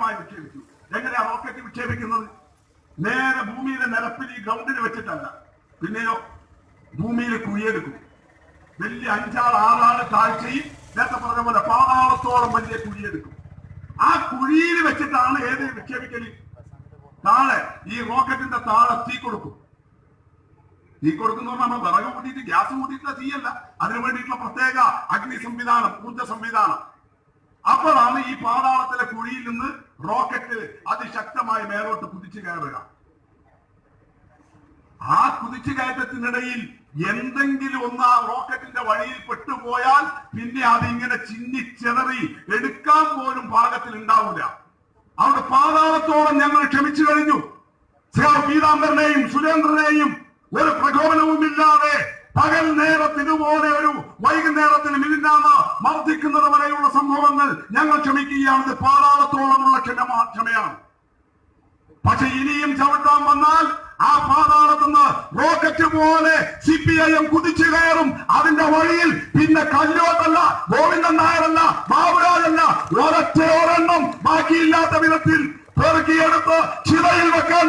വിക്ഷേപിച്ചു. എങ്ങനെയാ റോക്കറ്റ് വിക്ഷേപിക്കുന്നത്? നേരെ ഭൂമിയിലെ നിരപ്പിൽ ഈ ഗ്രൗണ്ടിൽ വെച്ചിട്ടല്ല. പിന്നെയോ ഭൂമിയിൽ കുഴിയെടുക്കും. വലിയ അഞ്ചാൾ ആറാൾ താഴ്ചയിൽ നേരത്തെ പറഞ്ഞ പോലെ പാതാളത്തോളം വലിയ കുഴിയെടുക്കും. ആ കുഴിയിൽ വെച്ചിട്ടാണ് ഏത് വിക്ഷേപിക്കൽ താഴെ ഈ റോക്കറ്റിന്റെ താഴെ തീ കൊടുക്കും. തീ കൊടുക്കുന്ന പറഞ്ഞാൽ നമ്മൾ വിറക് കൂട്ടിയിട്ട് ഗ്യാസ് കൂട്ടിയിട്ടുള്ള തീയല്ല. അതിനു വേണ്ടിയിട്ടുള്ള പ്രത്യേക അഗ്നി സംവിധാനം ഊർജ സംവിധാനം. അപ്പോഴാണ് ഈ പാതാളത്തിലെ കുഴിയിൽ റോക്കറ്റ് അതിശക്തമായി മേലോട്ട് കുതിച്ചു കയറുക. ആ കുതിച്ചു കയറ്റത്തിനിടയിൽ എന്തെങ്കിലും ഒന്ന് ആ റോക്കറ്റിന്റെ വഴിയിൽ പെട്ടുപോയാൽ പിന്നെ അതിങ്ങനെ ചിന്നിച്ചെതറി എടുക്കാൻ പോലും പാകത്തിൽ ഉണ്ടാവില്ല. അവിടെ പാതാളത്തോളം ഞങ്ങൾ ക്ഷമിച്ചു കഴിഞ്ഞു. പീതാംബരനെയും സുരേന്ദ്രനെയും ഒരു പ്രകോപനവും ഇല്ലാതെ പകൽ നേരത്ത് വരെയുള്ള സംഭവങ്ങൾ ഞങ്ങൾ ക്ഷമിക്കുകയാണ്. പാതാളത്തോളമുള്ള ക്ഷമ ക്ഷമയാണ്. പക്ഷെ ഇനിയും ചവിട്ടാൻ വന്നാൽ ആ പാതാളത്തുനിന്ന് റോക്കറ്റ് പോലെ സി പി ഐ എം കുതിച്ചു കയറും. അതിന്റെ വഴിയിൽ പിന്നെ കല്ലോട്ടല്ല ഗോവിന്ദൻ നായരല്ല ബാബുരാജല്ല ഒരൊറ്റ ഒരെണ്ണം ബാക്കിയില്ലാത്ത വിധത്തിൽ പെറുക്കിയെടുത്ത് ചിതയിൽ വെക്കാൻ